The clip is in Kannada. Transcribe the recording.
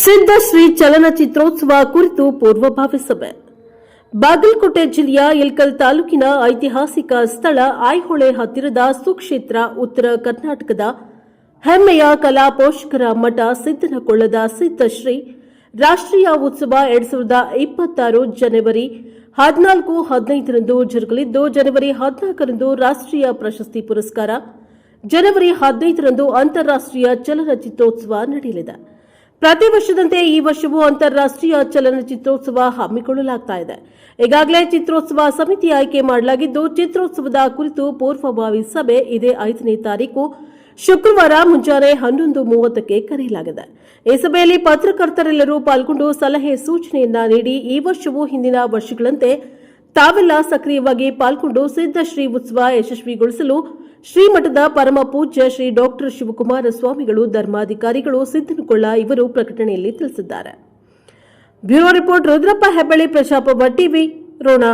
ಸಿದ್ಧಶ್ರೀ ಚಲನಚಿತ್ರೋತ್ಸವ ಕುರಿತು ಪೂರ್ವಭಾವಿ ಸಭೆ. ಬಾಗಲಕೋಟೆ ಜಿಲ್ಲೆಯ ಇಲ್ಕಲ್ ತಾಲೂಕಿನ ಐತಿಹಾಸಿಕ ಸ್ಥಳ ಐಹೊಳೆ ಹತ್ತಿರದ ಸುಕ್ಷೇತ್ರ ಉತ್ತರ ಕರ್ನಾಟಕದ ಹೆಮ್ಮೆಯ ಕಲಾ ಪೋಷಕರ ಮಠ ಸಿದ್ದನಕೊಳ್ಳದ ಸಿದ್ಧಶ್ರೀ ರಾಷ್ಟ್ರೀಯ ಉತ್ಸವ ಎರಡ್ ಸಾವಿರದ ಇಪ್ಪತ್ತಾರು ಜನವರಿ ಹದಿನಾಲ್ಕು ಹದಿನೈದರಂದು ಜರುಗಲಿದ್ದು, ಜನವರಿ ಹದಿನಾಲ್ಕರಂದು ರಾಷ್ಟ್ರೀಯ ಪ್ರಶಸ್ತಿ ಪುರಸ್ಕಾರ, ಜನವರಿ ಹದಿನೈದರಂದು ಅಂತಾರಾಷ್ಟ್ರೀಯ ಚಲನಚಿತ್ರೋತ್ಸವ ನಡೆಯಲಿದೆ. ಪ್ರತಿ ವರ್ಷದಂತೆ ಈ ವರ್ಷವೂ ಅಂತಾರಾಷ್ಟ್ರೀಯ ಚಲನಚಿತ್ರೋತ್ಸವ ಹಮ್ಮಿಕೊಳ್ಳಲಾಗ್ತಾ ಇದೆ. ಈಗಾಗಲೇ ಚಿತ್ರೋತ್ಸವ ಸಮಿತಿ ಆಯ್ಕೆ ಮಾಡಲಾಗಿದ್ದು, ಚಿತ್ರೋತ್ಸವದ ಕುರಿತು ಪೂರ್ವಭಾವಿ ಸಭೆ ಇದೇ ಐದನೇ ತಾರೀಕು ಶುಕ್ರವಾರ ಮುಂಜಾನೆ ಹನ್ನೊಂದು ಮೂವತ್ತಕ್ಕೆ ಕರೆಯಲಾಗಿದೆ. ಈ ಸಭೆಯಲ್ಲಿ ಪತ್ರಕರ್ತರೆಲ್ಲರೂ ಪಾಲ್ಗೊಂಡು ಸಲಹೆ ಸೂಚನೆಯನ್ನ ನೀಡಿ, ಈ ವರ್ಷವೂ ಹಿಂದಿನ ವರ್ಷಗಳಂತೆ ತಾವೆಲ್ಲ ಸಕ್ರಿಯವಾಗಿ ಪಾಲ್ಗೊಂಡು ಸಿದ್ಧಶ್ರೀ ಉತ್ಸವ ಯಶಸ್ವಿಗೊಳಿಸಲು ಶ್ರೀಮಠದ ಪರಮ ಪೂಜ್ಯ ಶ್ರೀ ಡಾಕ್ಟರ್ ಶಿವಕುಮಾರ ಸ್ವಾಮಿಗಳು ಧರ್ಮಾಧಿಕಾರಿಗಳು ಸಿದ್ದನಕೊಳ್ಳ ಇವರು ಪ್ರಕಟಣೆಯಲ್ಲಿ ತಿಳಿಸಿದ್ದಾರೆ. ಬ್ಯೂರೋ ರಿಪೋರ್ಟ್ ರುದ್ರಪ್ಪ ಹೆಬ್ಬಳ್ಳಿ, ಪ್ರಶಾಪ ಟಿವಿ, ರೋಣ.